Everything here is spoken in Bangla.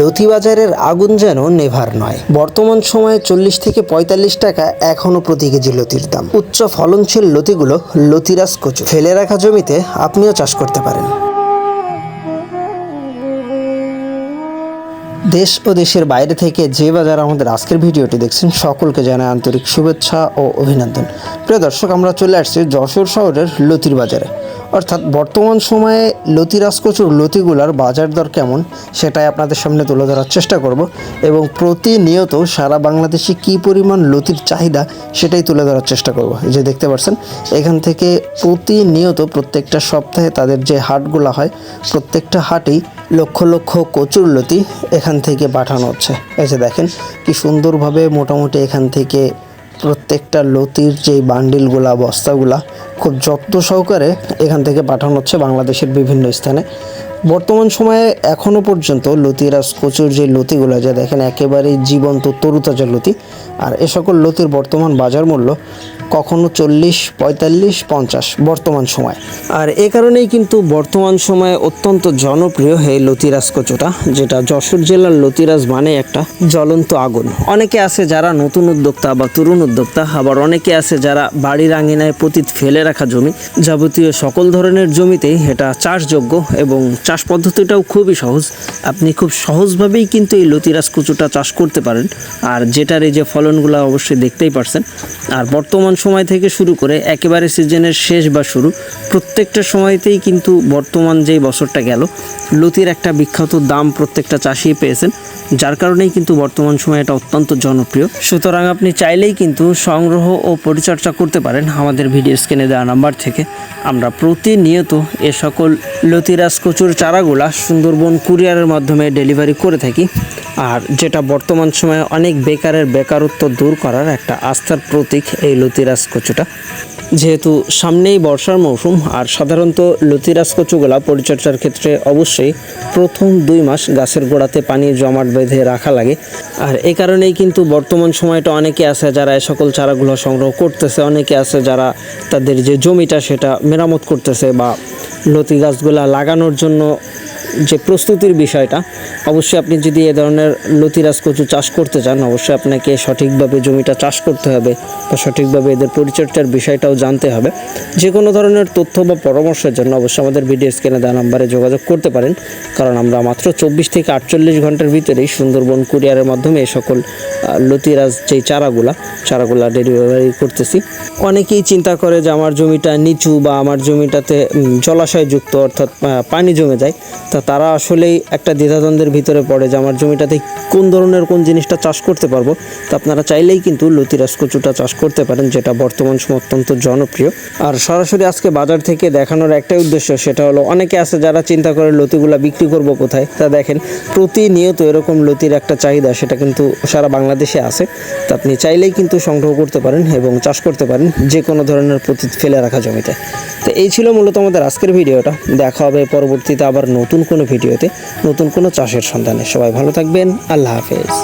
লতি বাজারের আগুন যেন নেভার নয়। বর্তমান সময়ে চল্লিশ থেকে পঁয়তাল্লিশ টাকা এখনও প্রতি কেজি লতির দাম। উচ্চ ফলনশীল লতিগুলো লতিরাজ কচু। ফেলে রাখা জমিতে আপনিও চাষ করতে পারেন। দেশ ও দেশের বাইরে থেকে যে বাজার আমাদের আজকের ভিডিওটি দেখছেন, সকলকে জানাই আন্তরিক শুভেচ্ছা ও অভিনন্দন। প্রিয় দর্শক, আমরা চলে আসছি যশোর শহরের লতির বাজারে। অর্থাৎ বর্তমান সময়ে লতিরাজ কচুর লতিগুলার বাজার দর কেমন, সেটাই আপনাদের সামনে তুলে ধরার চেষ্টা করব এবং প্রতিনিয়ত সারা বাংলাদেশে কী পরিমাণ লতির চাহিদা সেটাই তুলে ধরার চেষ্টা করব। এই যে দেখতে পাচ্ছেন এখান থেকে প্রতিনিয়ত প্রত্যেকটা সপ্তাহে তাদের যে হাটগুলো হয়, প্রত্যেকটা হাটেই লক্ষ লক্ষ কচুর লতি এখান থেকে পাঠানো হচ্ছে। এই যে দেখেন, কি সুন্দরভাবে মোটামুটি এখান থেকে প্রত্যেকটা লতির যেই বান্ডিলগুলা, বস্তাগুলা খুব যত্ন সহকারে এখান থেকে পাঠানো হচ্ছে বাংলাদেশের বিভিন্ন স্থানে। বর্তমান সময়ে এখনও পর্যন্ত লতিরাজ কচুর যে লতিগুলো, যা দেখেন একেবারেই জীবন্ত তরুতাজা লতি, আর এ সকল লতির বর্তমান বাজার মূল্য কখনো চল্লিশ, পঁয়তাল্লিশ, পঞ্চাশ বর্তমান সময়। আর এ কারণেই কিন্তু বর্তমান সময়ে অত্যন্ত জনপ্রিয় হয়ে লতিরাজ কচুটা, যেটা যশোর জেলার লতিরাজ মানে একটা জ্বলন্ত আগুন। অনেকে আছে যারা নতুন উদ্যোক্তা বা তরুণ উদ্যোক্তা, আবার অনেকে আছে যারা বাড়ির আঙিনায় পতিত ফেলে রাখা জমি, যাবতীয় সকল ধরনের জমিতেই এটা চাষযোগ্য এবং চাষ পদ্ধতিটাও খুবই সহজ। আপনি খুব সহজভাবেই কিন্তু এই লতিরাজ কচুটা চাষ করতে পারেন। আর যেটার এই যে ফলনগুলো অবশ্যই দেখতেই পারছেন। আর বর্তমান সময় থেকে শুরু করে একেবারে সিজনের শেষ বা শুরু, প্রত্যেকটা সময়তেই কিন্তু বর্তমান যেই বছরটা গেল, লতির একটা বিখ্যাত দাম প্রত্যেকটা চাষি পেয়েছেন, যার কারণেই কিন্তু বর্তমান সময়ে এটা অত্যন্ত জনপ্রিয়। সুতরাং আপনি চাইলেই কিন্তু সংগ্রহ ও পরিচর্যা করতে পারেন আমাদের ভিডিও স্ক্রিনে দেওয়া নাম্বার থেকে। আমরা প্রতিনিয়ত এ সকল লতিরাজ কচুর চারাগুলা সুন্দরবন কুরিয়ারের মাধ্যমে ডেলিভারি করে থাকি। আর যেটা বর্তমান সময়ে অনেক বেকারের বেকারত্ব দূর করার একটা আস্থার প্রতীক এই লতিরাজ কচুটা। যেহেতু সামনেই বর্ষার মৌসুম, আর সাধারণত লতিরাজ কচুগুলা পরিচর্যার ক্ষেত্রে অবশ্যই প্রথম দুই মাস গাছের গোড়াতে পানি জমাট বেঁধে রাখা লাগে। আর এই কারণেই কিন্তু বর্তমান সময়টা অনেকে আছে যারা এই সকল চারাগুলো সংগ্রহ করতেছে, অনেকে আছে যারা তাদের যে জমিটা সেটা মেরামত করতেছে বা লতি গাছগুলা লাগানোর জন্য যে প্রস্তুতির বিষয়টা, অবশ্যই আপনি যদি এ ধরনের লতিরাজ কচু চাষ করতে চান, অবশ্যই আপনাকে সঠিকভাবে জমিটা চাষ করতে হবে বা সঠিকভাবে এদের পরিচর্যার বিষয়টাও জানতে হবে। যে কোনো ধরনের তথ্য বা পরামর্শের জন্য অবশ্যই আমাদের ভিডিও স্ক্রিনে দেওয়া নাম্বারে যোগাযোগ করতে পারেন। কারণ আমরা মাত্র চব্বিশ থেকে আটচল্লিশ ঘণ্টার ভিতরেই সুন্দরবন কুরিয়ারের মাধ্যমে এই সকল লতিরাজ যেই চারাগুলা চারাগুলা ডেলিভারি করতেছি। অনেকেই চিন্তা করে যে আমার জমিটা নিচু বা আমার জমিটাতে জলাশয়যুক্ত অর্থাৎ পানি জমে যায়। তা তারা আসলেই একটা দ্বিধাদ্বন্দ্বের ভিতরে পড়ে যে আমার জমিটাতে কোন ধরনের কোন জিনিসটা চাষ করতে পারব। তা আপনারা চাইলেই কিন্তু লতিরাজ কচুটা চাষ করতে পারেন, যেটা বর্তমান সময় অত্যন্ত জনপ্রিয়। আর সরাসরি আজকে বাজার থেকে দেখানোর একটাই উদ্দেশ্য, সেটা হলো অনেকে আছে যারা চিন্তা করে লতিগুলা বিক্রি করব কোথায়। তা দেখেন, প্রতিনিয়ত এরকম লতির একটা চাহিদা, সেটা কিন্তু সারা বাংলাদেশে আছে। তা আপনি চাইলেই কিন্তু সংগ্রহ করতে পারেন এবং চাষ করতে পারেন যে কোনো ধরনের প্রতি ফেলে রাখা জমিতে। তো এই ছিল মূলত আমাদের আজকের ভিডিওটা। দেখা হবে পরবর্তীতে আবার নতুন কোনো ভিডিওতে নতুন কোনো চাষের সন্ধানে। সবাই ভালো থাকবেন। আল্লাহ হাফেজ।